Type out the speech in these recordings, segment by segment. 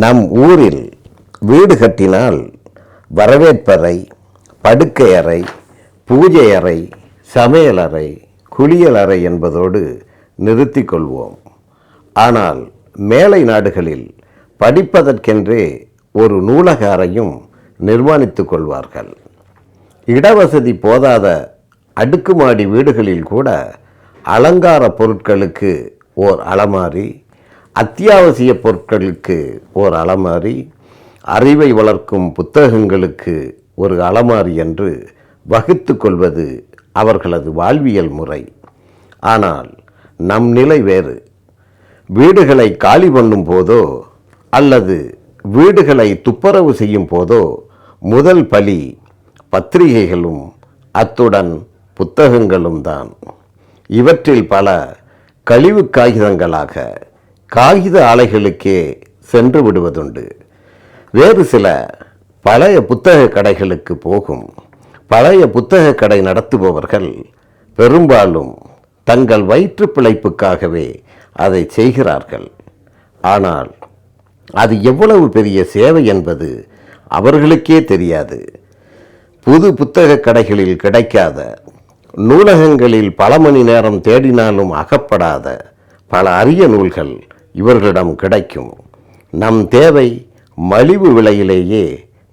நம் ஊரில் வீடு கட்டினால் வரவேற்பறை படுக்கை அறை பூஜை அறை சமையலறை குளியலறை என்பதோடு நிறுத்தி கொள்வோம். ஆனால் மேலை நாடுகளில் படிப்பதற்கென்றே ஒரு நூலக அறையும் நிர்மாணித்துக் கொள்வார்கள். இடவசதி போதாத அடுக்குமாடி வீடுகளில் கூட அலங்கார பொருட்களுக்கு ஓர் அலமாரி அத்தியாவசிய பொருட்களுக்கு ஓர் அலமாரி அறிவை வளர்க்கும் புத்தகங்களுக்கு ஒரு அலமாரி என்று வகுத்து கொள்வது அவர்களது வாழ்வியல் முறை. ஆனால் நம் நிலை வேறு. வீடுகளை காலி பண்ணும் போதோ அல்லது வீடுகளை துப்புரவு செய்யும் போதோ முதல் பலி பத்திரிகைகளும் அத்துடன் புத்தகங்களும் தான். இவற்றில் பல கழிவு காகிதங்களாக காகித ஆலைகளுக்கே சென்று விடுவதுண்டு. வேறு சில பழைய புத்தக கடைகளுக்கு போகும். பழைய புத்தக கடை நடத்துபவர்கள் பெரும்பாலும் தங்கள் வயிற்று பிழைப்புக்காகவே அதை செய்கிறார்கள். ஆனால் அது எவ்வளவு பெரிய சேவை என்பது அவர்களுக்கே தெரியாது. புது புத்தக கடைகளில் கிடைக்காத நூலகங்களில் பல மணி நேரம் தேடினாலும் அகப்படாத பல அரிய நூல்கள் இவர்களிடம் கிடைக்கும். நம் தேவை மலிவு விலையிலேயே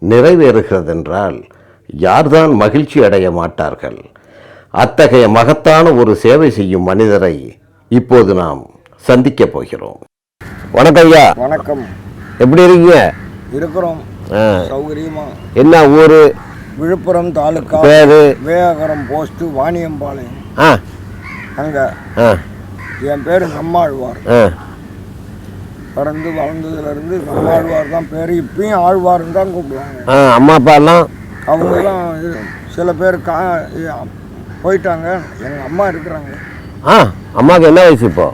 நிறைவேறுகிறதென்றால் யார்தான் மகிழ்ச்சி அடைய மாட்டார்கள்? அத்தகைய மகத்தான ஒரு சேவை செய்யும் மனிதரை இப்போது நாம் சந்திக்கப் போகிறோம். வணக்கம் ஐயா. வணக்கம். எப்படி இருக்கீங்க? இருக்கிறோம். சௌகரியமா. என்ன ஊர்? விழுப்புரம் தாலுக்கா பேரு வேகரம் போஸ்ட்டு வாணியம்பாளையம். அங்கே. என் பேர் நம்மாழ்வார் பிறந்து வளர்ந்ததுலேருந்து நம்மாழ்வார் தான் பேர். இப்பயும் ஆழ்வார்னு தான் கூப்பிடுவாங்க. ஆ அம்மா அப்பா எல்லாம்? அவங்க தான் சில பேர் கா போயிட்டாங்க. எங்கள் அம்மா இருக்கிறாங்க. ஆ அம்மாவுக்கு என்ன வயசு இப்போ?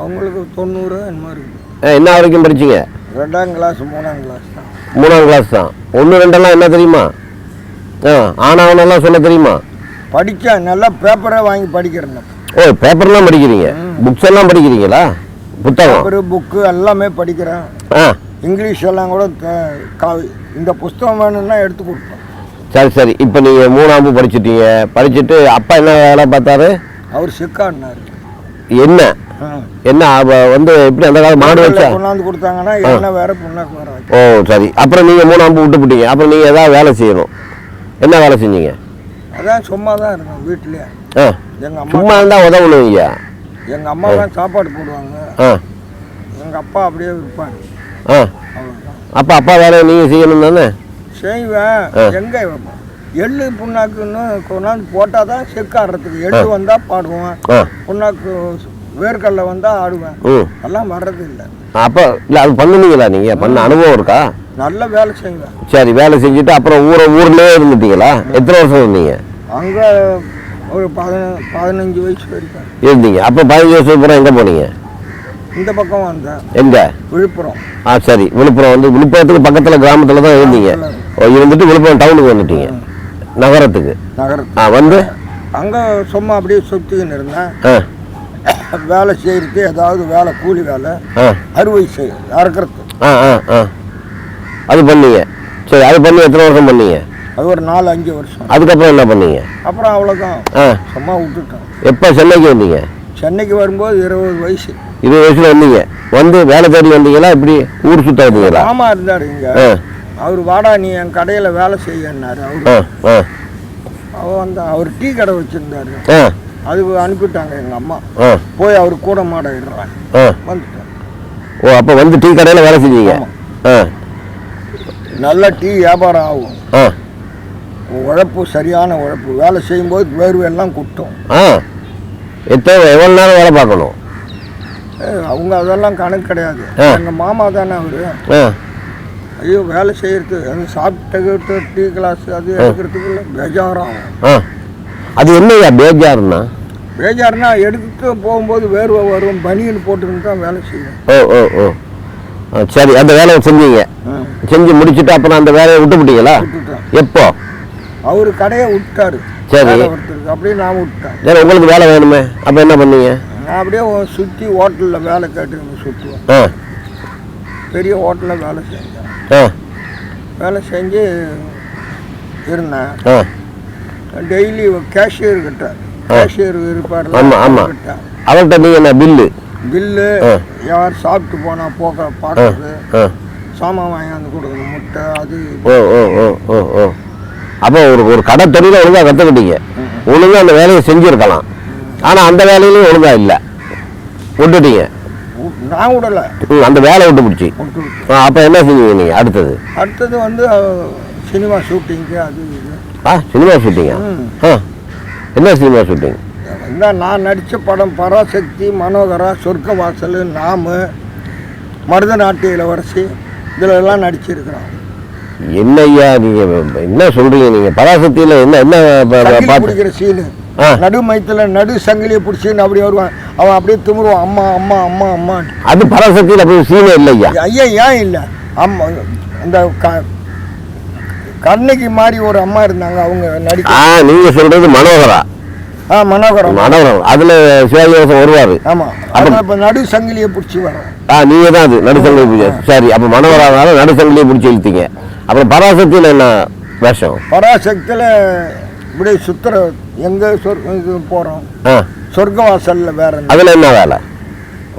அவங்களுக்கு தொண்ணூறு என்னமோ இருக்குது ஆ, என்ன வரைக்கும் படிச்சீங்க? ரெண்டாம் கிளாஸ் மூணாம் கிளாஸ் தான். மூணாம் கிளாஸ் தான். ஒன்று ரெண்டெல்லாம் என்ன தெரியுமா? ஆ ஆனாவனெல்லாம் சொல்ல தெரியுமா? படிக்க நல்லா பேப்பரே வாங்கி படிக்கிறேன் ஓ பேப்பர்லாம் படிக்கிறீங்க? புக்ஸ் எல்லாம் படிக்கிறீங்களா? புத்தகம். பேப்பரு புக்கு எல்லாமே படிக்கிறேன். ஆ. இங்கிலீஷ் எல்லாம் கூட இந்த புஸ்தகம் வேணும்னா எடுத்து கொடுப்பேன். சரி சரி. இப்போ நீங்கள் மூணாம்பு படிச்சிட்டீங்க. படிச்சுட்டு அப்பா என்ன வேலை பார்த்தாரு? அவர் சிக்காடினார் என்ன? என்ன வந்து எப்படி அந்த காலம் மாடு வச்சா? கொண்டாந்து கொடுத்தாங்கன்னா என்ன வேற புண்ணாக்கு வேற ஓ சரி. அப்புறம் நீங்கள் மூணாம்பு விட்டு போட்டீங்க அப்புறம் நீங்கள் ஏதாவது வேலை செய்யணும். என்ன வேலை செஞ்சீங்க? அதான் சும்மா தான் இருக்கும் வீட்லயே. ஆ. எங்க அம்மா சும்மா இருந்தால் உதவணுங்க எங்க அம்மா தான் சாப்பாடு போடுவாங்க. ஆ. எங்க அப்பா அப்படியே இருப்பாங்க ஆ. அப்போ அப்பா வேலையை நீங்கள் செய்யணும் தானே? செய்வேன். எங்க எள்ளு புண்ணாக்குன்னு கொண்டாந்து போட்டால் தான் செக்காடுறதுக்கு. எள்ளு வந்தா பாடுவேன். ஆ. புண்ணாக்கு வேர்க்கடலை வந்தா ஆடுவேன். எல்லாம் வர்றது இல்லை அப்போ இல்லை அது பண்ணுனீங்களா நீங்கள் பண்ண அனுபவம் இருக்கா? நல்ல வேலை செய்வேன். சரி வேலை செஞ்சுட்டு அப்புறம் ஊரை ஊர்லேயே இருந்துட்டீங்களா? எத்தனை வருஷம் இருந்தீங்க? அங்கே ஒரு பதின பதினஞ்சு வயசு வரைக்கும். இருந்தீங்க. அப்போ பதினஞ்சு வருஷம் அப்புறம் எங்கே போனீங்க? இந்த பக்கம் வந்தேன் எங்கே? விழுப்புரம். ஆ சரி. விழுப்புரம் வந்து விழுப்புரத்துக்கு பக்கத்தில் கிராமத்தில் தான் இருந்தீங்க ஓ இருந்துட்டு விழுப்புரம் டவுனுக்கு வந்துட்டீங்க. நகரத்துக்கு. நகரத்து ஆ வந்து? அங்கே சும்மா அப்படியே சுற்றிக்கின்னு இருந்தேன். வேலை செய்யறதுக்கு ஏதாவது வேலை கூலி வேலை அறுவை செய்ய அறுக்கிறது. ஆ ஆ ஆ. அது பண்ணீங்க. சரி அது பண்ணி எத்தனை வருஷம் பண்ணீங்க? அது ஒரு நாலு அஞ்சு வருஷம். அதுக்கப்புறம் என்ன பண்ணீங்க? அப்புறம் அவ்வளோதான் சும்மா விட்டுட்டோம். எப்போ சென்னைக்கு வந்தீங்க? சென்னைக்கு வரும்போது இருபது வயசு. இருபது வயசுல வந்தீங்க. வந்து வேலை தேடி வந்தீங்களா? இப்படி ஊர் சுத்த வந்தீங்களா? மாமா இருந்தார் இங்கே. ஆ. அவர் வாடா நீ என் கடையில் வேலை செய்யன்னாரு அவர். அவர் வந்து அவர் டீ கடை வச்சுருந்தாரு. அது அனுப்பிட்டாங்க எங்கள் அம்மா. போய் அவர் கூட மாட இடுறாங்க வந்துட்டேன் ஓ அப்போ வந்து டீ கடையில் வேலை செஞ்சீங்க? நல்ல டீ வியாபாரம் ஆகும். உழைப்பு சரியான உழைப்பு. வேலை செய்யும்போது வேர்வை எல்லாம் குட்டும். எத்தனை எவ்வளோ நேரம் வேலை பார்க்கணும்? அவங்க அதெல்லாம் கணக்கு கிடையாது. எங்கள் மாமா தானே அவரு. ஐயோ வேலை செய்யறது அது சாப்பிட்டு டீ கிளாஸ் அது எடுக்கிறதுக்குள்ள பேஜாராகும் அது என்னய்யா பேஜாருன்னா? பேஜாருனா எடுத்து போகும்போது வேர்வை வரும் பனியன் போட்டுக்கிட்டு தான் வேலை செய்யும். ஓ ஓ ஓ. சரி அந்த வேலையை செஞ்சீங்க. செஞ்சு முடிச்சுட்டு அப்புறம் அந்த வேலையை விட்டுவிட்டீங்களா விட்டுட்டேன். எப்போ? அவர் கடையை விட்டாரு. சரி. அப்படியே நான் விட்டேன். உங்களுக்கு வேலை வேணுமே. அப்போ என்ன பண்ணீங்க? நான் அப்படியே சுற்றி ஹோட்டலில் வேலை கேட்டு சுற்றுவேன் ஆ. பெரிய ஹோட்டலில் வேலை செஞ்சேன். ஆ. வேலை செஞ்சு இருந்தேன். ஆ. டெய்லி கேஷியர் கிட்ட. கேஷியர் இருப்பார். கிட்ட அவர்கிட்ட. நீங்கள் என்ன பில்லு? பில்லு. யார் சாப்பிட்டு போனா போக பார்க்கறது சாமான் வாங்கியாந்து கொடுக்கணும் முட்டை அது. ஓ ஓ ஓ ஓ ஓ. அப்போ ஒரு ஒரு கடை தொழிலை ஒழுங்காக கற்றுக்கிட்டீங்க ஒழுங்கா அந்த வேலையை செஞ்சுருக்கலாம். ஆனால் அந்த வேலையிலையும் ஒழுங்கா இல்லை. விட்டுட்டீங்க. நான் விடல. அந்த வேலை விட்டு பிடிச்சி. அப்போ என்ன செஞ்சீங்க நீங்கள் அடுத்தது? அடுத்தது வந்து சினிமா ஷூட்டிங்க்கு அது இது. ஆ சினிமா ஷூட்டிங்கா. ஆ என்ன சினிமா ஷூட்டிங்? இந்த நான் நடித்த படம் பராசக்தி மனோகரா சொர்க்க வாசல் நாமு மருதநாட்டு இளவரசி இதில் எல்லாம் நடிச்சிருக்கிறோம். என்ன ஐயா நீங்கள் என்ன சொல்கிறீங்க நீங்கள் பராசக்தியில் என்ன என்ன பார்த்து பிடிக்கிற சீனு. நடு மையத்தில் நடு சங்கிலியை பிடிச்சின்னு அப்படி வருவான். அவன் அப்படியே திமிருவான். அம்மா அம்மா அம்மா அம்மா. அது பராசக்தியில் போய் சீனே இல்லை ஐயா. ஏன் இல்லை? அம்மா இந்த க கண்ணகி மாதிரி ஒரு அம்மா இருந்தாங்க. அவங்க நடிக்க ஆ நீங்கள் சொல்கிறது மனோகரா. ஆ மனோகரம் மனோகரம் அதில் சிவாஜிவாசம் வருவார். ஆமாம் அதில் இப்போ நடு சங்கிலியை பிடிச்சி வரோம். ஆ நீங்கள் தான் அது நடுசங்கிலி பிடிச்ச சரி அப்போ மனோகரானால நடுசங்கிலியை பிடிச்சி இழுத்தீங்க. அப்புறம் பராசக்தியில் என்ன வேஷம்? பராசக்தியில் இப்படி சுத்துற எங்கே சொர் இது போகிறோம் ஆ. சொர்க்கவாசலில் வேற? அதில் என்ன வேலை?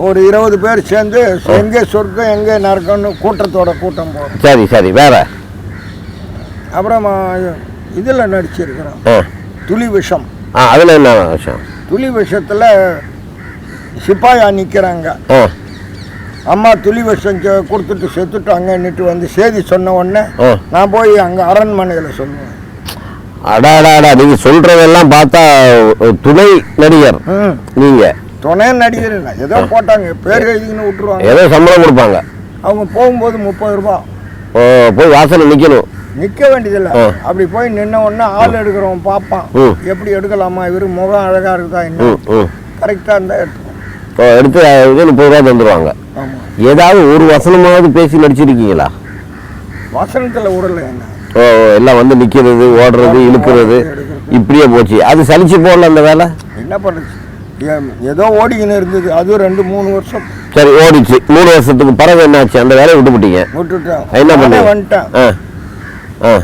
ஒரு இருபது பேர் சேர்ந்து எங்கே சொர்க்கம் எங்கே நரக்கம்னு கூட்டத்தோட கூட்டம் போகிறோம் சரி சரி வேற? அப்புறம் இதில் நடிச்சிருக்கிறோம். துளி விஷம். அதில் என்ன விஷயம் துளி விஷத்தில் சிப்பாயா நிற்கிறாங்க அம்மா துளி விஷம் கொடுத்துட்டு செத்துட்டாங்கன்னுட்டு வந்து செய்தி சொன்ன உடனே நான் போய் அங்கே அரண்மனையில் சொல்லுவேன். அடா அடா அடா நீங்கள் சொல்கிறதெல்லாம் பார்த்தா துணை நடிகர் ம் நீங்கள் துணை நடிகர் இல்லை ஏதோ போட்டாங்க பேர் எழுதின்னு விட்டுருவாங்க. ஏதோ சம்பளம் கொடுப்பாங்க. அவங்க போகும்போது முப்பது ரூபா. ஓ போய் வாசலில் நிற்கணும் நிற்க வேண்டியதில்லை. அப்படி போய் நின்ன உடனே ஆள் எடுக்கிறவன் பார்ப்பான். எப்படி எடுக்கலாமா இவர் முகம் அழகாக இருக்குதா என்ன? ம் ம். கரெக்டாக இருந்தால் எடுத்துக்கணும் ஓ எடுத்து முப்பது ரூபா தந்துடுவாங்க ஏதாவது ஒரு வசனமாவது பேசி நடிச்சிருக்கீங்களா? வசனத்தில் விடல என்ன? எல்லாம் வந்து நிற்கிறது ஓடுறது இழுக்கிறது. இப்படியே போச்சு. அது சலிச்சு போடல அந்த வேலை? என்ன பண்ணுச்சு? ஏதோ ஓடிக்கின்னு இருந்தது. அதுவும் ரெண்டு மூணு வருஷம். சரி ஓடிச்சு. மூணு வருஷத்துக்கு பிறகு என்னாச்சு அந்த வேலையை விட்டுவிட்டீங்க விட்டுட்டேன். என்ன பண்ணீங்க? வந்துட்டேன். ஆ ஆ.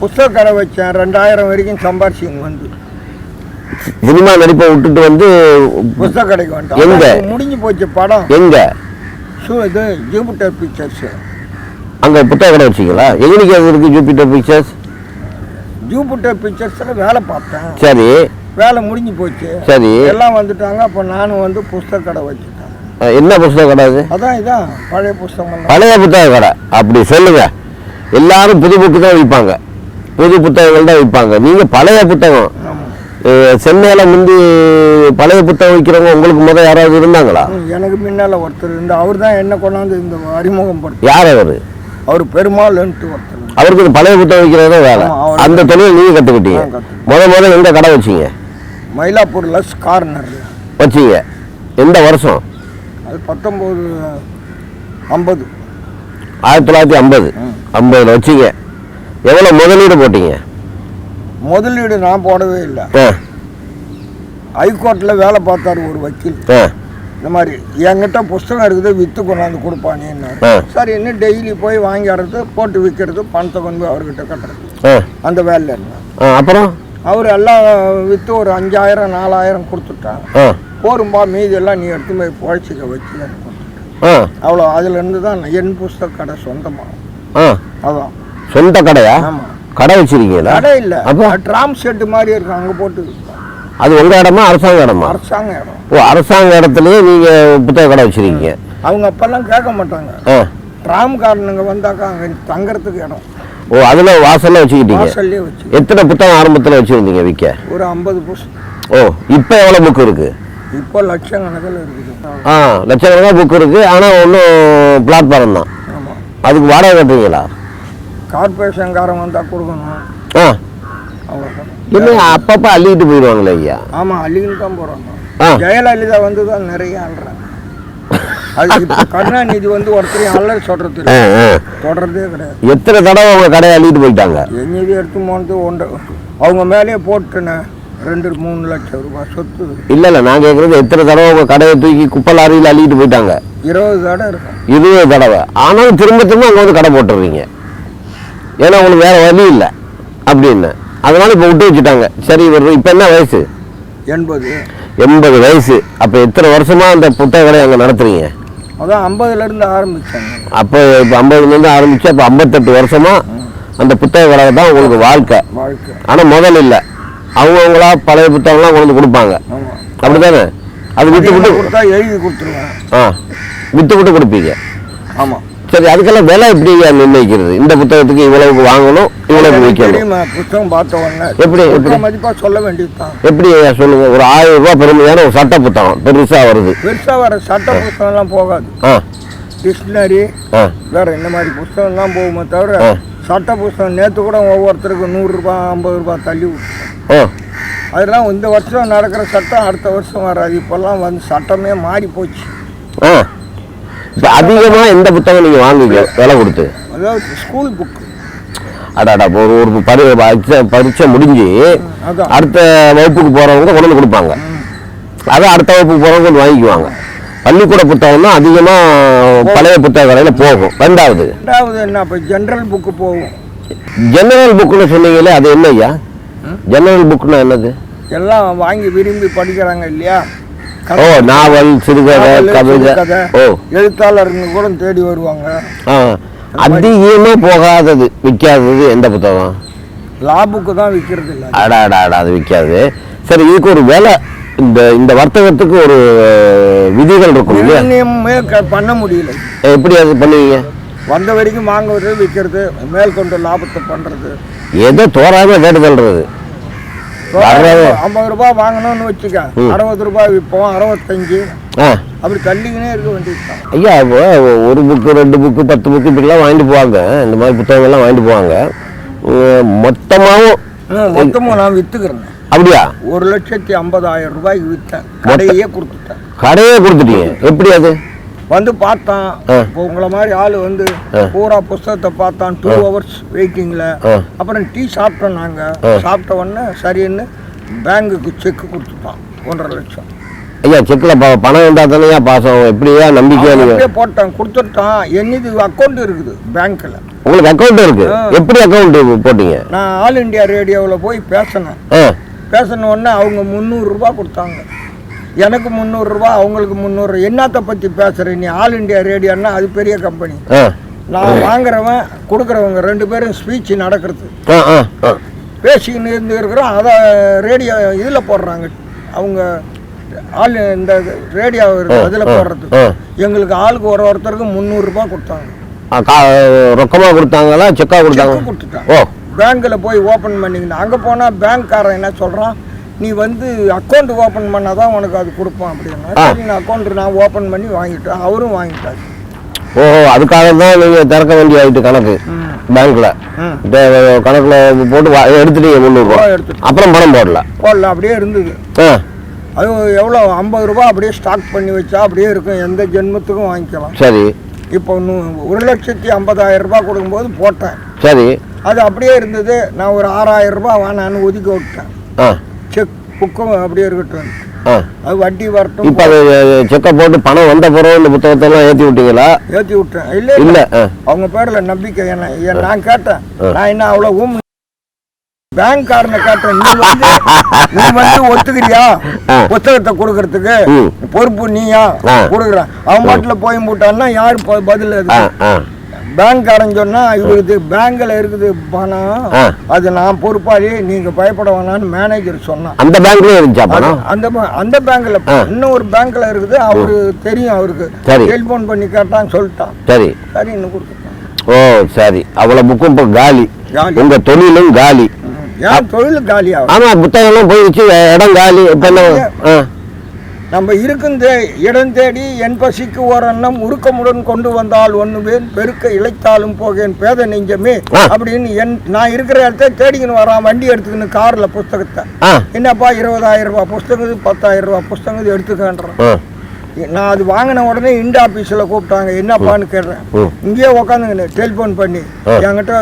புஸ்தக கடை வச்சேன். ரெண்டாயிரம் வரைக்கும் சம்பாரிச்சிங்க வந்து. சினிமா நடிப்பை விட்டுட்டு வந்து புஸ்தக கடைக்கு வந்துட்டேன். எங்க? முடிஞ்சு போச்சு படம். எங்க? ஷூ இது ஜூபிட்டர் பிக்சர்ஸ் அங்க புத்தக கடை வச்சிங்களா எங்கனைக்கு அது இருக்கு ஜூபிட்டர் பிக்சர்ஸ் ஜூபிட்டர் பிக்சர்ஸில் வேலை பார்த்தேன். சரி. வேலை முடிஞ்சு போச்சு. சரி. எல்லாம் வந்துட்டாங்க. அப்போ நானும் வந்து புஸ்தக கடை வச்சுட்டேன். என்ன புத்தக கடை அது? அதான் இதான். பழைய புஸ்தகம் பழைய புத்தக கடை. அப்படி சொல்லுங்க. எல்லாரும் புது புக்கு தான் விற்பாங்க புது புத்தகங்கள் தான் விற்பாங்க நீங்க பழைய புத்தகம். சென்னையில முந்தி பழைய புத்தகம் விற்கிறவங்க உங்களுக்கு முதல் யாராவது இருந்தாங்களா? எனக்கு முன்னால் ஒருத்தர் இருந்து அவர் தான் என்ன கொண்டாந்து இந்த அறிமுகம் யார் அவர்? அவர் பெருமாள்ன்ட்டு ஒருத்தர். அவருக்கு இந்த பழைய புத்தகம் விற்கிறது தான் வேலை அந்த தொழில் நீங்க கத்துக்கிட்டீங்க. நான் கத்துக்கிட்டேன். முத முத எங்க கடை வச்சீங்க? மயிலாப்பூர் லஸ் கார்னர் வச்சீங்க. எந்த வருஷம்? அது பத்தொம்போது ஐம்பது. ஆயிரத்தி தொள்ளாயிரத்தி ஐம்பது. ஐம்பதுல வச்சீங்க. எவ்வளோ முதலீடு போட்டீங்க? முதலீடு நான் போடவே இல்லை. ஹைகோர்ட்டில் வேலை பார்த்தாரு ஒரு வக்கீல். ஆ. இந்த மாதிரி என்கிட்ட புஸ்தகம் இருக்குது விற்று கொண்டாந்து கொடுப்பானேன்னு. சரி இன்னும் டெய்லி போய் வாங்கி வர்றது போட்டு விற்கிறது பணத்தை கொண்டு போய் அவர்கிட்ட கட்டுறது. அந்த வேலையில் இருந்தேன் அப்புறம்? அவர் எல்லாம் விற்று ஒரு அஞ்சாயிரம் நாலாயிரம் கொடுத்துட்டான் ஆ. போரும்பா மீதி எல்லாம் நீ எடுத்து போய் புழைச்சிக்க வச்சு எனக்கு கொடுத்துட்டேன் அவ்வளோ அதுலேருந்து தான் என் புஸ்தக கடை சொந்தமாக அதான். சொந்த கடையா? ஆமாம் கடை வச்சிருக்கீங்களா? கடை இல்லை. அப்போ? ட்ராம் செட்டு மாதிரி இருக்கும் அங்கே போட்டு. அது உங்க இடமா அரசாங்க இடமா? அரசாங்க இடம். ஓ அரசாங்க இடத்துலயே நீங்க புத்தக கடை வச்சிருக்கீங்க. அவங்க அப்பெல்லாம் கேட்க மாட்டாங்க. ஆ. ட்ராம்காரனுங்க வந்தாக்கா அங்கே தங்கறதுக்கு இடம். ஓ அதுல வாசல்ல வச்சுக்கிட்டீங்க? வாசல்லே வச்சு. எத்தனை புத்தகம் ஆரம்பத்துல வச்சிருந்தீங்க விற்க ஒரு ஐம்பது புஸ்தகம் ஓ இப்போ எவ்வளோ புக் இருக்கு? இப்போ லட்சக்கணக்கில் இருக்குது. ஆ லட்சக்கணக்காக புக் இருக்கு. ஆனால் ஒன்றும் பிளாட்ஃபாரம் தான். ஆமாம் அதுக்கு வாடகை கட்டுறீங்களா? கார்பரேஷன்காரன் வந்தால் கொடுக்கணும். ஆ. அவ்வளோதான் இல்லை அப்பப்போ அள்ளிட்டு போயிடுவாங்களே ஐயா. ஆமாம் அள்ளின்னு தான் போகிறாங்க ஜெயலலிதா வந்து தான் நிறைய ஆள்றாங்க. அது இப்போ கருணாநிதி வந்து ஒருத்தரையும் அல்ல சொல்கிறது தொடர்றதே கிடையாது. எத்தனை தடவை உங்க கடையை அள்ளிட்டு போயிட்டாங்க? எங்கேயும் எடுத்து போனது ஒன்று. அவங்க மேலேயே போட்டுனேன் ரெண்டு மூணு லட்சம் ரூபாய் சொத்து. இல்லை இல்லை நான் கேட்குறது எத்தனை தடவை உங்க கடையை தூக்கி குப்பை லாரியில் அள்ளிட்டு போயிட்டாங்க? இருபது கடை இருக்கும். இருபது தடவை. ஆனாலும் திரும்ப திரும்ப அங்கே வந்து கடை போட்டுடுறீங்க ஏன்னா உங்களுக்கு வேற வழி இல்லை. அப்படின்னு. அதனால இப்போ விட்டு வச்சுட்டாங்க. சரி இவர் இப்போ என்ன வயசு? எண்பது. எண்பது வயசு. அப்போ எத்தனை வருஷமா அந்த புத்தக கடை அங்கே நடத்துறீங்க? அதான் ஐம்பதுலேருந்து ஆரம்பித்தாங்க அப்போ இப்போ ஐம்பதுலேருந்து ஆரம்பிச்சு அப்போ ஐம்பத்தெட்டு வருஷமா அந்த புத்தக கடை தான் உங்களுக்கு வாழ்க்கை. வாழ்க்கை. ஆனால் முதல் இல்லை. அவங்கவுங்களா பழைய புத்தகம்லாம் கொண்டு வந்து கொடுப்பாங்க. ஆமாம் அப்படிதானே அது விட்டு விட்டு கொடுத்தா எழுதி கொடுத்துருவேன். ஆ விட்டு விட்டு கொடுப்பீங்க. ஆமாம் சரி அதுக்கெல்லாம் விலை எப்படி நிர்ணயிக்கிறது? இந்த புத்தகத்துக்கு இவ்வளவுக்கு வாங்கணும் இவ்வளவுக்கு விற்கணும் புத்தகம் பார்த்த உடனே. எப்படி, எப்படி? மதிப்பாக சொல்ல வேண்டியதுதான். எப்படி சொல்லுங்க? ஒரு ஆயிரம் ரூபாய் பெருமையான ஒரு சட்ட புத்தகம் பெருசா வருது. பெருசாக வர சட்ட புத்தகம்லாம் போகாது. ஆ. டிக்ஷனரி வேற இந்த மாதிரி புஸ்தகம்லாம் போகுமே தவிர. சட்ட புஸ்தகம் நேற்று கூட ஒவ்வொருத்தருக்கும் நூறுரூபா ஐம்பது ரூபாய் தள்ளி அதெல்லாம் இந்த வருஷம் நடக்கிற சட்டம் அடுத்த வருஷம் வராது. இப்போல்லாம் வந்து சட்டமே மாறி போச்சு ஆ. இப்போ அதிகமாக எந்த புத்தகம் நீங்கள் வாங்குவீங்க? விலை கொடுத்து. ஸ்கூல் புக்கு அடாடா ஒரு ஒரு பரி பரீட்சை முடிஞ்சு அடுத்த வகுப்புக்கு போகிறவங்க கொண்டு வந்து கொடுப்பாங்க. அதை அடுத்த வகுப்புக்கு போகிறவங்க கொண்டு வாங்கிக்குவாங்க. பள்ளிக்கூட புத்தகம் தான் அதிகமாக பழைய புத்தக கடையில் போகும். ரெண்டாவது. ரெண்டாவது என்ன இப்போ ஜென்ரல் புக்கு போகும். ஜெனரல் புக்குன்னு சொன்னீங்களே அது என்ன ஐயா? ஜெனரல் புக்குன்னா என்னது? எல்லாம் வாங்கி விரும்பி படிக்கிறாங்க இல்லையா? ஓ நாவல் சிறுகதை கவிதை. ஓ. எழுத்தாளருங்க கூட தேடி வருவாங்க. ஆ அதிகமாக போகாதது விற்காதது எந்த புத்தகம்? லா புக்கு தான் விற்கிறது இல்லை அடா அடா அடா அது விற்காது. சரி இதுக்கு ஒரு விலை இந்த இந்த வர்த்தகத்துக்கு ஒரு விதிகள் இருக்கும் இல்லையா? பண்ண முடியல. எப்படி அது பண்ணுவீங்க? வந்த வரைக்கும் வாங்குறது விற்கிறது மேற்கொண்டு லாபத்தை பண்ணுறது ஏதோ தோறாம கேட்டு தள்ளுறது வர்றது. ஐம்பது ரூபாய் வாங்கணும்னு வச்சுக்க. அறுபது ரூபாய் விற்போம் அறுபத்தஞ்சு. அப்படி தள்ளிக்கினே இருக்க வேண்டியதுதான். ஐயா இப்போ ஒரு புக்கு ரெண்டு புக்கு பத்து புக்கு இப்படிலாம் வாங்கிட்டு போவாங்க. இந்த மாதிரி புத்தகங்கள்லாம் வாங்கிட்டு போவாங்க. மொத்தமாகவும் மொத்தமும் நான் வித்துக்கிறேன். அப்படியா? ஒரு லட்சத்தி ஐம்பதாயிரம் ரூபாய்க்கு விற்றேன் கடையே கொடுத்துட்டேன். கடையே கொடுத்துட்டீங்க. எப்படி அது? வந்து பார்த்தான். உங்களை மாதிரி ஆள் வந்து. பூரா புஸ்தகத்தை பார்த்தான் டூ ஹவர்ஸ் வெயிட்டிங்கில். அப்புறம் டீ சாப்பிட்டோம் நாங்கள். சாப்பிட்ட உடனே சரின்னு பேங்குக்கு செக் கொடுத்துட்டான் ஒன்றரை லட்சம். ஐயா செக்கில் பணம் இருந்தால் தானே பாசம்? எப்படியா அப்படியே போட்டான் கொடுத்துட்டான். என்னது அக்கௌண்ட் இருக்குது பேங்க்கில் உங்களுக்கு அக்கௌண்ட் இருக்கு. எப்படி அக்கௌண்ட் போட்டீங்க? நான் ஆல் இண்டியா ரேடியோவில் போய் பேசினேன் பேசின உடனே அவங்க முந்நூறுரூபா கொடுத்தாங்க. எனக்கு முந்நூறுரூபா அவங்களுக்கு முந்நூறு. என்னத்தை பற்றி பேசுகிற நீ? ஆல் இண்டியா ரேடியோன்னா அது பெரிய கம்பெனி. நான் வாங்குறவன் கொடுக்குறவங்க ரெண்டு பேரும் ஸ்பீச் நடக்கிறது. பேசிக்கின்னு இருந்து இருக்கிறோம் அதை ரேடியோ இதில் போடுறாங்க. அவங்க ஆள் இந்த ரேடியோ அதில் போடுறது. எங்களுக்கு ஆளுக்கு ஒரு ஒருத்தருக்கு முந்நூறுரூபா கொடுத்தாங்க. ரொக்கமாக கொடுத்தாங்களா செக்காக கொடுத்தாங்க கொடுத்துட்டாங்க. பேங்க்கில் போய் ஓப்பன் பண்ணிக்கணும் அங்கே போனால் பேங்க்காரன் என்ன சொல்கிறான் நீ வந்து அக்கௌண்ட் ஓப்பன் பண்ணால் தான் உனக்கு அது கொடுப்பான் அப்படின்னா. சரி நான் அக்கௌண்ட் நான் ஓப்பன் பண்ணி வாங்கிட்டேன். அவரும் வாங்கிட்டாரு. ஓஹோ அதுக்காக தான் நீங்கள் திறக்க வேண்டிய ஆயிட்டு கணக்கு பேங்க்கில் கணக்கில் போட்டு எடுத்துட்டீங்க முந்நூறுரூவா எடுத்துட்டு. அப்புறம் பணம் போடல. போடல அப்படியே இருந்தது. அது எவ்வளோ? ஐம்பது ரூபா அப்படியே ஸ்டாக் பண்ணி வச்சா அப்படியே இருக்கும். எந்த ஜென்மத்துக்கும் வாங்கிக்கலாம். சரி. இப்போ ஒரு லட்சத்தி ஐம்பதாயிரம் ரூபாய் கொடுக்கும்போது போட்டேன். சரி. அது அப்படியே இருந்தது. நான் ஒரு ஆறாயிரம் ரூபாய் வேணான்னு ஒதுக்கி விட்டேன். ஆ. செக் புக்கும் அப்படியே இருக்கட்டும். அது வட்டி வரட்டும். இப்போ அது செக்கை போட்டு பணம் வந்த பிறகு இந்த புத்தகத்தெல்லாம் ஏற்றி விட்டீங்களா? ஏற்றி விட்டேன். இல்லை இல்லை. அவங்க பேர்ல நம்பிக்கை. என்ன நான் கேட்டேன். நான் என்ன அவ்வளோ ஊம் பேங்க்காரனை கேட்டேன். நீ வந்து நீ வந்து ஒத்துக்கிறியா. புத்தகத்தை கொடுக்கறதுக்கு. பொறுப்பு நீயா. கொடுக்குறேன். அவன் பாட்டில் போய் போட்டான்னா யார் பதில் அது பேங்க்காரன் சொன்னா இவருக்கு பேங்க்ல இருக்குது பணம். அது நான் பொறுப்பாளி நீங்க பயப்பட வேணாம்னு மேனேஜர் சொன்னான். அந்த பேங்க்லேயும் இருந்துச்சா பணம்? அந்த அந்த பேங்க்ல. இன்னும் ஒரு பேங்க்ல இருக்குது அவரு தெரியும் அவருக்கு. டெலிஃபோன் பண்ணி கேட்டான் சொல்லிட்டான். சரி. சரி இன்னும் கொடுத்துட்டான். ஓ சரி. அவ்வளோ புக்கும் இப்போ காலி. உங்கள் தொழிலும் காலி. ம். ஏன் தொழில் காலியாகும் ஆமாம் புத்தகம்லாம் போயிடுச்சு இடம் காலி இப்போ நம்ம இருக்கும் தே இடம் தேடி என் பசிக்கு ஓரண்ணம் உருக்கமுடன் கொண்டு வந்தால் ஒண்ணுவேன் பெருக்க இழைத்தாலும் போகேன் பேத நெஞ்சமே. அப்படின்னு என் நான் இருக்கிற இடத்த தேடிக்கின்னு வரான் வண்டி எடுத்துக்கின்னு கார்ல புஸ்தகத்தை என்னப்பா இருபதாயிரம் ரூபாய் புஸ்தகம் பத்தாயிரம் ரூபாய் புஸ்தகம் எடுத்துக்கன்றேன் நான் அது வாங்கின உடனே இண்ட் ஆஃபீஸில் கூப்பிட்டாங்க என்னப்பான்னு கேட்டேன். இங்கேயே உட்காந்துங்க டெலிஃபோன் பண்ணி. என்கிட்ட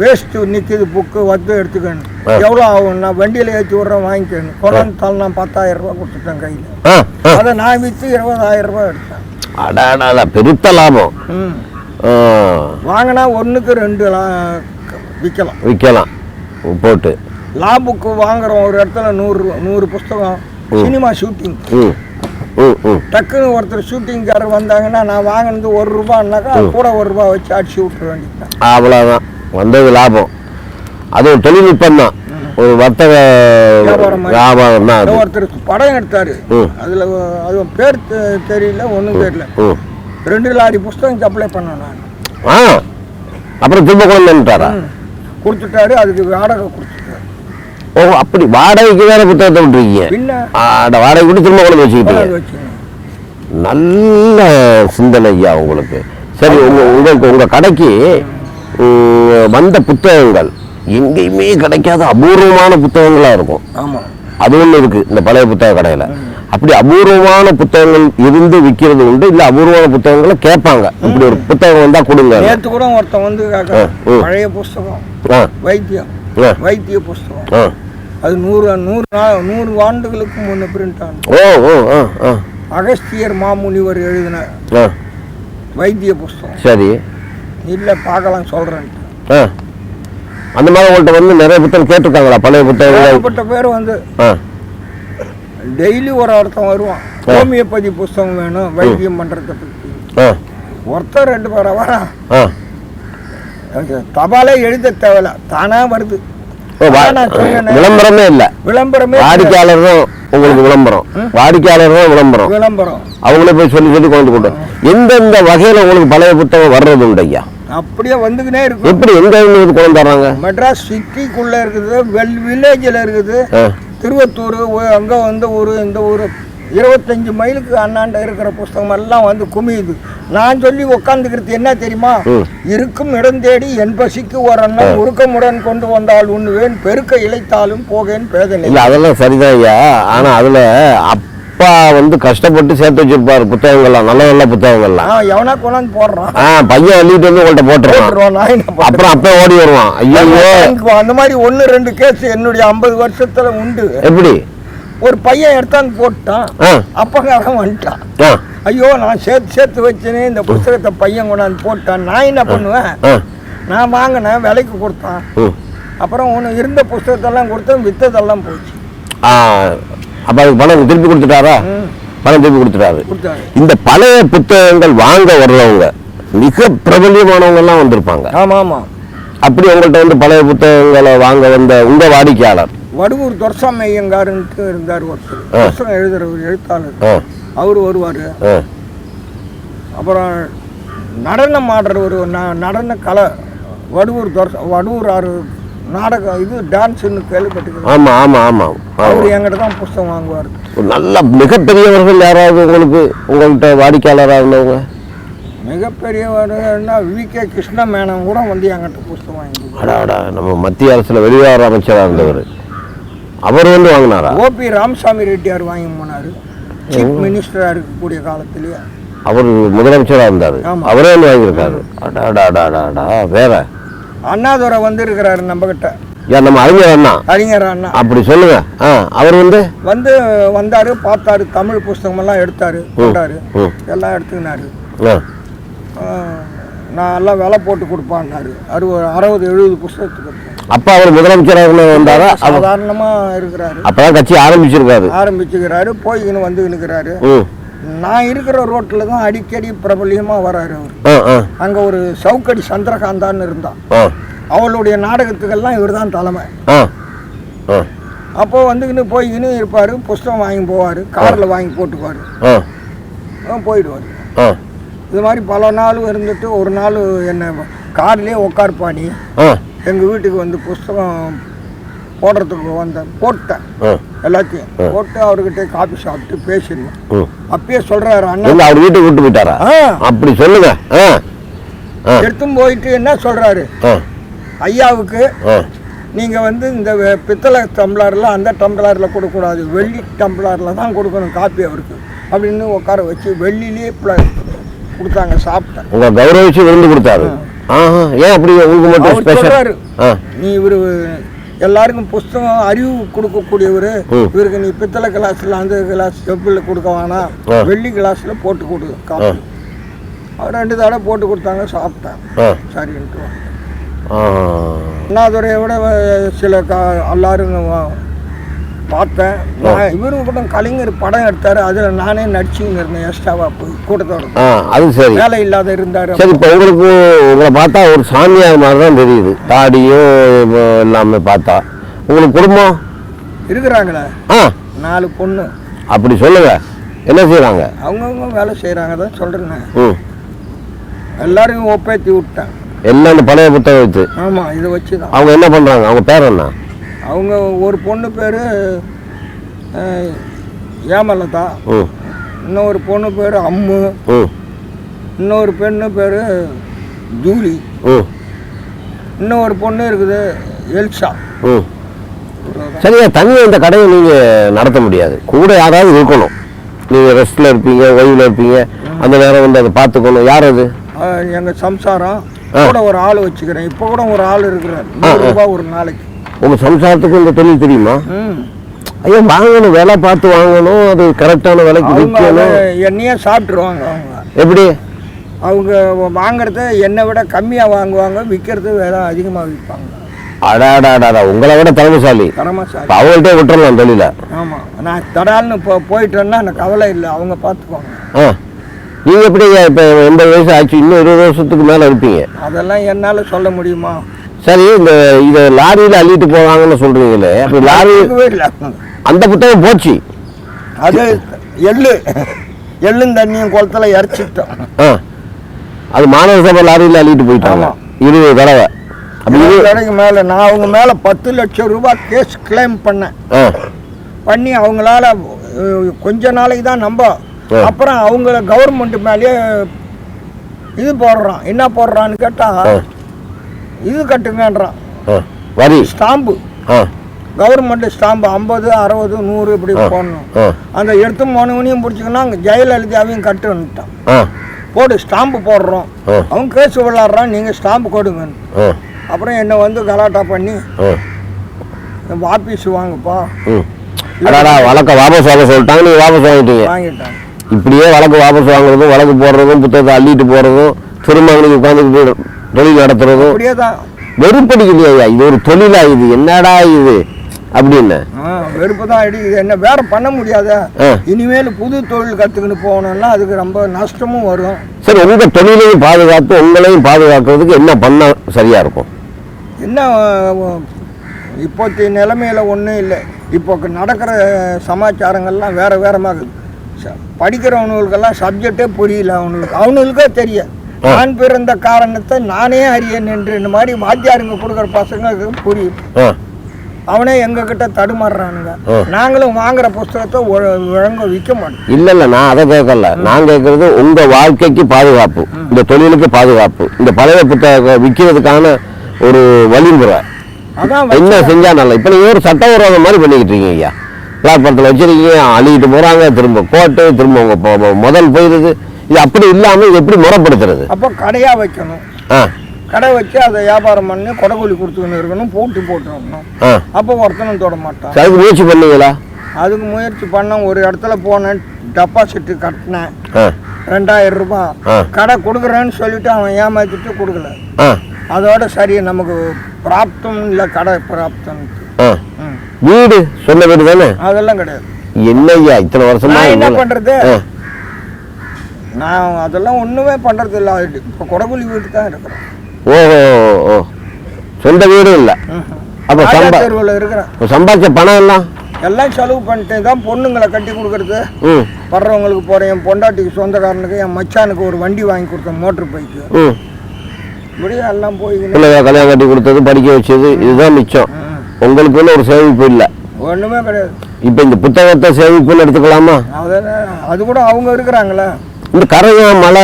வேஸ்ட் நிற்கிது புக்கு வந்து எடுத்துக்கணும். எவ்வளோ ஆகும் நான் வண்டியில் ஏற்றி விட்றேன் வாங்கிக்கணும். கொண்டாந்து நான் பத்தாயிரம் ரூபாய் கொடுத்துட்டேன் கையில். அதை நான் விற்று இருபதாயிரம் ரூபாய் எடுத்தேன். அடாடா பெருத்த லாபம். வாங்கினா ஒன்றுக்கு ரெண்டு லா விற்கலாம் விற்கலாம் போட்டு. லாபுக்கு வாங்குறோம் ஒரு இடத்துல நூறு நூறு புஸ்தகம் சினிமா ஷூட்டிங். டக்குன்னு ஒருத்தர் ஷூட்டிங்காரர் வந்தாங்கன்னா நான் வாங்கினது ஒரு ரூபான்னாக்கா கூட ஒரு ரூபா வச்சு அடிச்சு விட்டுற வேண்டியதுதான். அவ்வளோதான் வந்தது லாபம். அது ஒரு தொழில்நுட்பம் தான். ஒரு வர்த்தக வியாபாரம் தான் ஒருத்தர் படம் எடுத்தாரு. அதுல அது பேர் தெரியல ஒன்றும் தெரியல. ரெண்டு லாரி புஸ்தகம் சப்ளை பண்ணேன் நான். ஆ. அப்புறம் திரும்ப கொண்டு வந்துட்டாரா ம். கொடுத்துட்டாரு அதுக்கு வாடகை கொடுத்துட்டாரு. ஓ அப்படி வாடகைக்கு வேற புத்தகத்தை விட்டுருக்கீங்க. ஆட வாடகை விட்டு திரும்ப கொண்டு வச்சுக்கிட்டீங்க. நல்ல சிந்தனை ஐயா உங்களுக்கு. சரி உங்க உங்களுக்கு உங்க கடைக்கு வந்த புத்தகங்கள். எங்கேயுமே கிடைக்காத அபூர்வமான புத்தகங்களா இருக்கும். ஆமாம் அது ஒன்று இருக்கு இந்த பழைய புத்தக கடையில. அப்படி அபூர்வமான புத்தகங்கள் இருந்து விற்கிறது உண்டு இல்ல அபூர்வமான புத்தகங்களை கேட்பாங்க. இப்படி ஒரு புத்தகம் வந்தா கொடுங்க. நேற்று கூட ஒருத்தன் வந்து. பழைய புஸ்தகம். ஆ. வைத்தியம். வைத்திய புஸ்தகம். அது நூறு நூறு நூறு ஆண்டுகளுக்கு முன்ன பிரிண்ட் ஆனது. ஓ ஓ ஆ ஆ. அகஸ்தியர் மாமுனிவர் எழுதின வைத்திய புஸ்தகம். சரி. இல்லை பார்க்கலாம் சொல்கிறேன்ட்டு ஆ. அந்த மாதிரி உங்கள்கிட்ட வந்து நிறைய புத்தகம் கேட்டிருக்காங்களா? பழைய புத்தகங்கள்? பேர் வந்து ஆ. டெய்லி ஒரு ஒருத்தன் வருவான். ஹோமியோபதி புஸ்தகம் வேணும் வைத்தியம் பண்ணுறத பற்றி ஆ. ஒருத்தர் ரெண்டு பேரை அது தபாலே எழுத தேவையில்ல. தானாக வருது. விளம்பரமே இல்லை. விளம்பரமே. வாடிக்கையாளர் தான் உங்களுக்கு விளம்பரம். வாடிக்கையாளர் தான் விளம்பரம். விளம்பரம். அவங்களே போய் சொல்லி சொல்லி கொண்டு கொண்டு எந்தெந்த வகையில் உங்களுக்கு பழைய புத்தகம் வர்றது உண்டு ஐயா? அப்படியே வந்துக்கினே இருக்கும் எப்படி எங்க இருந்து கொண்டு வர்றாங்க? மெட்ராஸ் சிட்டிக்குள்ளே இருக்குது வெல் வில்லேஜில் இருக்குது. திருவத்தூர் அங்கே வந்து ஊர் இந்த ஊர் இருபத்தஞ்சு மைலுக்கு அண்ணாண்ட இருக்கிற புஸ்தகம் எல்லாம் வந்து குமியுது. நான் சொல்லி உட்காந்துக்கிறது என்ன தெரியுமா. இருக்கும் இடம் தேடி என் பசிக்கு அண்ணன் உருக்கமுடன் கொண்டு வந்தால் உண்ணுவேன். பெருக்க இழைத்தாலும் போகேன் பேதலை இல்ல அதெல்லாம் சரிதான் ஐயா. ஆனா அதுல அப்பா வந்து கஷ்டப்பட்டு சேர்த்து வச்சிருப்பாரு புத்தகங்கள்லாம் நல்ல நல்ல புத்தகங்கள்லாம். எவனா கொண்டாந்து போடுறான்? ஆ பையன் அள்ளிட்டு வந்து உங்கள்கிட்ட போட்டுருவான்? அப்புறம் அப்பே ஓடி வருவான். ஐயோ. அந்த மாதிரி ஒன்று ரெண்டு கேஸ் என்னுடைய ஐம்பது வருஷத்துல உண்டு. எப்படி? ஒரு பையன் எடுத்தாந்து போட்டான். ஆ. அப்பங்காரன் வந்துட்டான். ஐயோ நான் சேர்த்து சேர்த்து வச்சேனே இந்த புஸ்தகத்தை பையன் கொண்டாந்து போட்டான். நான் என்ன பண்ணுவேன்? நான் வாங்கினேன் விலைக்கு கொடுத்தான். அப்புறம் உனக்கு இருந்த புஸ்தகத்தெல்லாம் கொடுத்தேன் வித்ததெல்லாம் போச்சு. அப்போ அதுக்கு பணம் திருப்பி கொடுத்துட்டாரா. பணம் திருப்பி கொடுத்துட்டாரு. இந்த பழைய புத்தகங்கள் வாங்க வர்றவங்க மிக பிரபல்யமானவங்க எல்லாம் வந்திருப்பாங்க. ஆமாம் ஆமாம். அப்படி உங்கள்கிட்ட வந்து பழைய புத்தகங்களை வாங்க வந்த உங்க வாடிக்கையாளர் வடுவூர் துரசாமி ஐயங்காருன்ட்டு இருந்தார் ஒருத்தர். புஸ்தகம் எழுதுறவர் எழுத்தாளர். ஆ. அவர் வருவார். அப்புறம் நடனம் ஆடுறவர் ந- நடன கலை வடுவூர் துரசா வடுவூர் ஆறு நாடகம் இது டான்ஸுன்னு கேள்விப்பட்டிருக்கேன் ஆமா ஆமா ஆமா. அவர் என்கிட்ட தான் புஸ்தகம் வாங்குவார். ஒரு நல்ல மிகப்பெரியவர்கள் யாராவது உங்களுக்கு உங்கள்கிட்ட வாடிக்கையாளராக இருந்தவங்க? மிகப்பெரியவர்னா வி. கே. கிருஷ்ண மேனன் கூட வந்து என்கிட்ட புஸ்தகம் வாங்கி நம்ம மத்திய அரசுல வெளிவார அமைச்சராக இருந்தவர். அவர் வந்து வாங்கினாரா? ஓபி ராமசாமி ரெட்டியார் வாங்கி போனார். சீஃப் மினிஸ்டராக இருக்கக்கூடிய காலத்திலேயே அவர் முதலமைச்சராக இருந்தார். அவரே வந்து வாங்கியிருக்காரு. அடா அடா அடா அடா அடா வேற. அண்ணாதுரை வந்து இருக்கிறாரு நம்மகிட்ட. ஏன் நம்ம அறிஞர் அண்ணா. அறிஞர் அண்ணா. அப்படி சொல்லுங்க. ஆ அவர் வந்து? வந்து வந்தார் பார்த்தாரு தமிழ் புஸ்தகமெல்லாம் எடுத்தார் கொண்டாரு. எல்லாம் எடுத்துக்கினாரு. நான் எல்லாம் விலை போட்டு கொடுப்பான்னாரு. அறுபது அறுபது எழுபது புஸ்தகத்துக்கு. அப்பா அவர் முதலமைச்சராக வந்தாரா? சாதாரணமாக இருக்கிறாரு. அப்பதான் கட்சி ஆரம்பிச்சிருக்காரு. ஆரம்பிச்சுக்கிறாரு போய்கின்னு வந்து நிற்கிறாரு நான் இருக்கிற ரோட்டில் தான் அடிக்கடி பிரபல்யமாக வராரு அவர். அங்கே ஒரு சவுக்கடி சந்திரகாந்தான்னு இருந்தான். அவளுடைய நாடகத்துக்கெல்லாம் இவர் தான் தலைமை அப்போ வந்துக்கின்னு போய்க்கின்னு இருப்பார் புஸ்தகம் வாங்கி போவார் காரில் வாங்கி போட்டுக்குவார். போயிடுவார். இது மாதிரி பல நாள் இருந்துட்டு ஒரு நாள் என்னை கார்லேயே உட்காருப்பாணி ஆ. எங்கள் வீட்டுக்கு வந்து புஸ்தகம் போடுறதுக்கு வந்தேன். போட்டேன். எல்லாத்தையும் போட்டு அவர்கிட்ட காபி சாப்பிட்டு பேசிடணும் அப்பயே சொல்கிறாரு அண்ணா அவர் வீட்டுக்கு விட்டு போயிட்டாரா? அப்படி சொல்லுங்க. எடுத்தும் போயிட்டு என்ன சொல்கிறாரு ஐயாவுக்கு நீங்கள் வந்து இந்த பித்தளை டம்ளரில் அந்த டம்ளரில் கொடுக்கக்கூடாது. வெள்ளி டம்ளரில் தான் கொடுக்கணும் காப்பி அவருக்கு. அப்படின்னு உட்கார வச்சு வெள்ளிலே ப்ள கொடுத்தாங்க சாப்பிட்டேன். உங்களை கௌரவிச்சு விருந்து கொடுத்தாரு. ஏன் அப்படி உங்களுக்கு மட்டும் ஸ்பெஷல் நீ இவர் எல்லாருக்கும் புஸ்தகம் அறிவு கொடுக்கக்கூடியவர். இவருக்கு நீ பித்தளை கிளாஸில் அந்த கிளாஸ் செப்பில் கொடுக்க வேணாம். வெள்ளி கிளாஸில் போட்டு கொடு காப்பி. அவர் ரெண்டு தடவை போட்டு கொடுத்தாங்க சாப்பிட்டேன் சரின்ட்டு அண்ணாதுரையை விட சில கா எல்லாரும் வ- பார்த்தேன். நான் இவரும் கூட கலைஞர் படம் எடுத்தார். அதில் நானே நடிச்சுன்னு இருந்தேன். எக்ஸ்ட்ராவாக போய் கூட்டத்தோட. ஆ அது சரி. வேலை இல்லாத இருந்தார். சரி இப்போ உங்களுக்கு உங்களை பார்த்தா ஒரு சாமியார் மாதிரி தான் தெரியுது தாடியும் எல்லாமே பார்த்தா. உங்களுக்கு குடும்பம்? இருக்கிறாங்களே. ஆ. நாலு பொண்ணு. அப்படி சொல்லுங்க. என்ன செய்கிறாங்க அவங்கவுங்க வேலை செய்கிறாங்க தான் சொல்கிறேன் ம். எல்லாரையும் ஒப்பேத்தி விட்டேன். எல்லாம் பழைய புத்தகம் வச்சு? ஆமாம் இதை வச்சு தான் அவங்க என்ன பண்ணுறாங்க அவங்க பேர் என்ன? அவங்க ஒரு பொண்ணு பேர் ஏமலதா. ம் இன்னொரு பொண்ணு பேர் அம்மு. ம் இன்னொரு பெண்ணு பேர் ஜூலி. ம் இன்னொரு பொண்ணு இருக்குது எல்சா. ம் சரியா தனியாக இந்த கடையை நீங்கள் நடத்த முடியாது. கூட யாராவது இருக்கணும். நீங்கள் ரெஸ்ட்டில் இருப்பீங்க ஓய்வில் இருப்பீங்க. அந்த நேரம் வந்து அதை பார்த்துக்கணும். யார் அது? எங்கள் சம்சாரம். கூட ஒரு ஆள் வச்சுக்கிறேன். இப்போ கூட ஒரு ஆள் இருக்கிறார். நூறு ரூபாய் ஒரு நாளைக்கு. உங்கள் சம்சாரத்துக்கு இந்த தொழில் தெரியுமா? ம். ஐயோ வாங்கணும் விலை பார்த்து வாங்கணும் அது கரெக்டான விலைக்கு விற்கணும். எண்ணெயே சாப்பிட்ருவாங்க எப்படி? அவங்க வாங்குறத என்னை விட கம்மியாக வாங்குவாங்க விற்கிறது வேற அதிகமாக விற்பாங்க. அடாடாடாடா உங்களை விட திறமைசாலி. அவங்கள்ட்டே விட்டுறலாம் தொழிலை. ஆமாம் நான் தடால்னு இப்போ போயிட்டேன்னா எனக்கு கவலை இல்லை அவங்க பார்த்துக்குவாங்க ஆ. நீங்கள் எப்படி இப்போ எண்பது வயசு ஆச்சு இன்னும் இருபது வருஷத்துக்கு மேலே இருப்பீங்க. அதெல்லாம் என்னால் சொல்ல முடியுமா? சரி இந்த இதை லாரியில் அள்ளிட்டு போவாங்கன்னு சொல்கிறீங்களே அப்போ லாரி அந்த புத்தகம் போச்சு. அது எள்ளு எள்ளும் தண்ணியும் குளத்துல இறச்சிட்டோம் ஆ. அது மாநகர சபை லாரியில் அள்ளிட்டு போயிட்டாங்க. இருபது தடவை. இருபது இரு- கடைக்கு மேலே நான் அவங்க மேலே பத்து லட்சம் ரூபாய் கேஸ் கிளைம் பண்ணேன். பண்ணி அவங்களால கொஞ்ச நாளைக்கு தான் நம்ப. அப்புறம் அவங்கள கவர்மெண்ட் மேலேயே இது போடுறான். என்ன போடுறான்னு கேட்டால் இது கட்டுங்கன்றான். வரி. ஸ்டாம்பு. கவர்மெண்ட் ஸ்டாம்பு ஐம்பது அறுபது நூறு இப்படி. போடணும். அந்த எடுத்து மனுவனையும் பிடிச்சிங்கன்னா அங்கே ஜெயலலிதாவையும் கட்டுன்னுட்டான் ஆ. போடு ஸ்டாம்பு போடுறோம். அவன் கேஸ் விளாட்றான் நீங்கள் ஸ்டாம்பு கொடுங்கன்னு. அப்புறம் என்னை வந்து கலாட்டா பண்ணி ஆஃபீஸ் வாங்கப்பா. வழக்க வாபஸ் வாங்க சொல்லிட்டாங்க நீங்கள் வாபஸ் வாங்கிட்டீங்க. வாங்கிட்டான் இப்படியே வழக்கு வாபஸ் வாங்குறதும் வழக்கு போடுறதும் புத்தகத்தை அள்ளிட்டு போகிறதும் திரும்ப உட்காந்துக்கிட்டு தொழில் நடத்துறதும் வெறுப்படிக்கலையா ஐயா இது ஒரு தொழிலா இது? என்னடா இது? அப்படின்னு. வெறுப்பு தான் அடிக்குது என்ன வேற பண்ண முடியாத. இனிமேல் புது தொழில் கற்றுக்கின்னு போகணும்னா அதுக்கு ரொம்ப நஷ்டமும் வரும். சரி உங்க தொழிலையும் பாதுகாத்து உங்களையும் பாதுகாக்கிறதுக்கு என்ன பண்ண சரியா இருக்கும்? என்ன இப்போத்தைய நிலைமையில ஒன்றும் இல்லை. இப்போ நடக்கிற சமாச்சாரங்கள்லாம் வேற வேறமாகுது ச- படிக்கிறவனுங்களுக்கெல்லாம் சப்ஜெக்டே புரியல அவனுக்கு அவனுங்களுக்கே தெரியும். நான் பிறந்த காரணத்தை நானே அறியேன் என்று இந்த மாதிரி வாத்தியாருங்க கொடுக்குற பசங்களுக்கு புரியும். அவனே எங்ககிட்ட தடுமாறுறானுங்க. நாங்களும் வாங்குற புஸ்தகத்தை ஒழ- ஒழுங்கா விற்க மாட்டோம். இல்ல இல்ல நான் அதை கேட்கல. நான் கேட்கறது உங்க வாழ்க்கைக்கு பாதுகாப்பு இந்த தொழிலுக்கு பாதுகாப்பு இந்த பழைய புத்தகம் விற்கிறதுக்கான ஒரு வழிமுறை. என்ன செஞ்சா நல்லா இப்ப நீங்க ஒரு சட்டவிரோதம் மாதிரி பண்ணிக்கிட்டு இருக்கீங்க ஐயா. பிளாட்பாரத்தில் வச்சிருக்கீங்க அள்ளிட்டு போறாங்க திரும்ப கோட்டு திரும்ப உங்க முதல் போயிருது. இது அப்படி இல்லாம இது எப்படி முறைப்படுத்துறது? அப்போ கடையா வைக்கணும். ஆ. கடை வச்சு அதை வியாபாரம் பண்ணி கொடக்கூலி கொடுத்துக்கின்னு இருக்கணும் போட்டு போட்டு வரணும் ஆ. அப்போ ஒருத்தனும் தொட மாட்டான். அதுக்கு முயற்சி பண்ணீங்களா அதுக்கு முயற்சி பண்ணேன் ஒரு இடத்துல போனேன் டெபாசிட் கட்டினேன். ரெண்டாயிரம் ரூபாய். கடை கொடுக்குறேன்னு சொல்லிட்டு அவன் ஏமாத்திட்டு கொடுக்கல. அதோட சரி நமக்கு பிராப்தம் இல்லை கடை பிராப்தம். வீடு சொந்த வீடு தானே? அதெல்லாம் கிடையாது. என்ன ஐயா இத்தனை வருஷமா என்ன பண்றது? நான் அதெல்லாம் ஒன்றுமே பண்ணுறது இல்லை இப்போ கொடகுலி வீட்டு தான் இருக்கிறேன் ஓ ஓ, சொந்த வீடும் இல்லை. அப்ப சம்பா தெருவில் இருக்கிறேன். இப்ப சம்பாதிச்ச பணம் எல்லாம் எல்லாம் செலவு பண்ணிட்டு தான் பொண்ணுங்களை கட்டி கொடுக்கறது. வர்றவங்களுக்கு போகிறேன் என் பொண்டாட்டிக்கு சொந்தக்காரனுக்கு என் மச்சானுக்கு ஒரு வண்டி வாங்கி கொடுத்தேன் மோட்டர் பைக்கு. இப்படியே எல்லாம் பிள்ளைய கல்யாணம் கட்டி கொடுத்தது படிக்க வச்சது இதுதான் மிச்சம். உங்களுக்குன்னு ஒரு சேமிப்பு இல்லை. ஒன்றுமே கிடையாது. இப்போ இந்த புத்தகத்தை சேமிப்புன்னு எடுத்துக்கலாமா? அது கூட அவங்க இருக்கிறாங்களே. இந்த கரையா மழை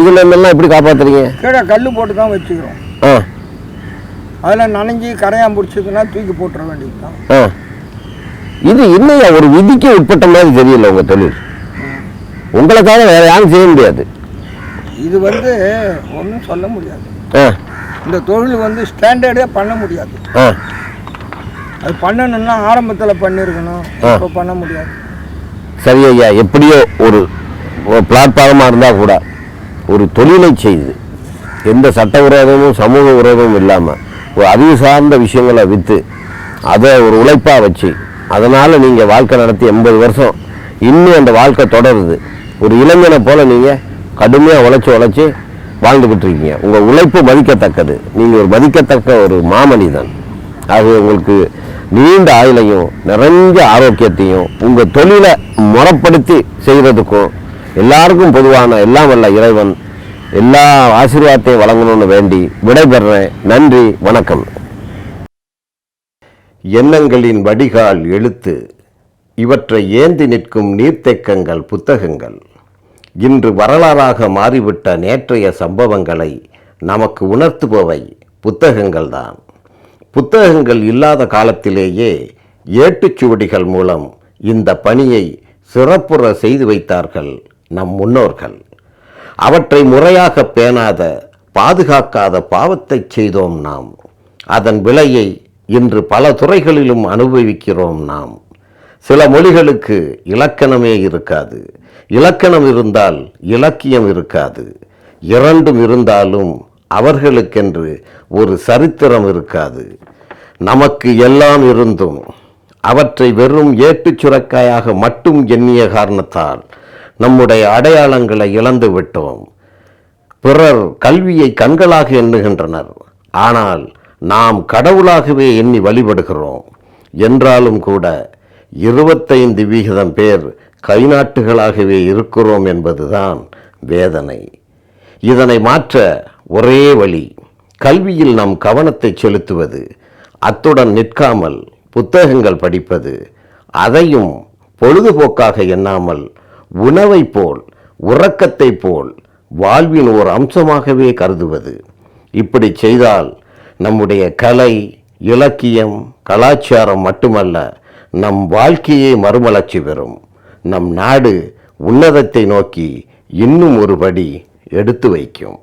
இதுல எல்லாம் எப்படி காப்பாத்துறீங்க? கீழே கல் போட்டு தான் வச்சுக்கிறோம். ஆ. அதில் நனைஞ்சி கரையான் பிடிச்சதுன்னா தூக்கி போட்டுற வேண்டியது தான் ஆ. இது இல்லையா ஒரு விதிக்கு உட்பட்ட மாதிரி தெரியல உங்க தொழில். உங்களை தவிர வேற யாரும் செய்ய முடியாது. இது வந்து ஒன்றும் சொல்ல முடியாது. ஆ. இந்த தொழில் வந்து ஸ்டாண்டர்டே பண்ண முடியாது. ஆ. அது பண்ணணும்னா ஆரம்பத்தில் பண்ணியிருக்கணும் இப்போ பண்ண முடியாது. சரி ஐயா எப்படியோ ஒரு பிளாட்ஃபார்மாக இருந்தால் கூட ஒரு தொழிலை செய்து எந்த சட்ட விரோதமும் சமூக விரோதமும் இல்லாமல் ஒரு அறிவு சார்ந்த விஷயங்களை விற்று அதை ஒரு உழைப்பாக வச்சு அதனால் நீங்கள் வாழ்க்கை நடத்தி எண்பது வருஷம் இன்னும் அந்த வாழ்க்கை தொடருது. ஒரு இளைஞனை போல் நீங்கள் கடுமையாக உழைச்சி உழைச்சி வாழ்ந்துக்கிட்டு இருக்கீங்க. உங்கள் உழைப்பு மதிக்கத்தக்கது. நீங்கள் ஒரு மதிக்கத்தக்க ஒரு மாமனிதன். அது உங்களுக்கு நீண்ட ஆயுளையும் நிறைஞ்ச ஆரோக்கியத்தையும் உங்கள் தொழிலை முறைப்படுத்தி செய்கிறதுக்கும் எல்லாருக்கும் பொதுவான எல்லாம் வல்ல இறைவன் எல்லா ஆசீர்வாதத்தையும் வழங்கணும்னு வேண்டி விடைபெறேன். நன்றி வணக்கம். எண்ணங்களின் வடிகால் எழுத்து. இவற்றை ஏந்தி நிற்கும் நீர்த்தேக்கங்கள் புத்தகங்கள். இன்று வரலாறாக மாறிவிட்ட நேற்றைய சம்பவங்களை நமக்கு உணர்த்துபவை புத்தகங்கள்தான். புத்தகங்கள் இல்லாத காலத்திலேயே ஏட்டுச்சுவடிகள் மூலம் இந்த பணியை சிறப்புற செய்து வைத்தார்கள். நம் முன்னோர்கள். அவற்றை முறையாக பேணாத பாதுகாக்காத பாவத்தை செய்தோம் நாம். அதன் விலையை இன்று பல துறைகளிலும் அனுபவிக்கிறோம் நாம். சில மொழிகளுக்கு இலக்கணமே இருக்காது. இலக்கணம் இருந்தால் இலக்கியம் இருக்காது. இரண்டும் இருந்தாலும் அவர்களுக்கென்று ஒரு சரித்திரம் இருக்காது. நமக்கு எல்லாம் இருந்தும் அவற்றை வெறும் ஏட்டுச் சுரக்காயாக மட்டும் எண்ணிய காரணத்தால் நம்முடைய அடையாளங்களை இழந்து விட்டோம். பிறர் கல்வியை கண்களாக எண்ணுகின்றனர். ஆனால் நாம் கடவுளாகவே எண்ணி வழிபடுகிறோம். என்றாலும் கூட இருபத்தைந்து விகிதம் பேர் கைநாட்டுகளாகவே இருக்கிறோம் என்பதுதான் வேதனை. இதனை மாற்ற ஒரே வழி கல்வியில் நம் கவனத்தை செலுத்துவது அத்துடன் நிற்காமல் புத்தகங்கள் படிப்பது அதையும் பொழுதுபோக்காக எண்ணாமல் உணவைப் போல் உறக்கத்தைப் போல் வாழ்வின் ஓர் அம்சமாகவே கருதுவது. இப்படி செய்தால் நம்முடைய கலை இலக்கியம் கலாச்சாரம் மட்டுமல்ல நம் வாழ்க்கையே மறுமலர்ச்சி பெறும். நம் நாடு உன்னதத்தை நோக்கி இன்னும் ஒரு படி எடுத்து வைக்கும்.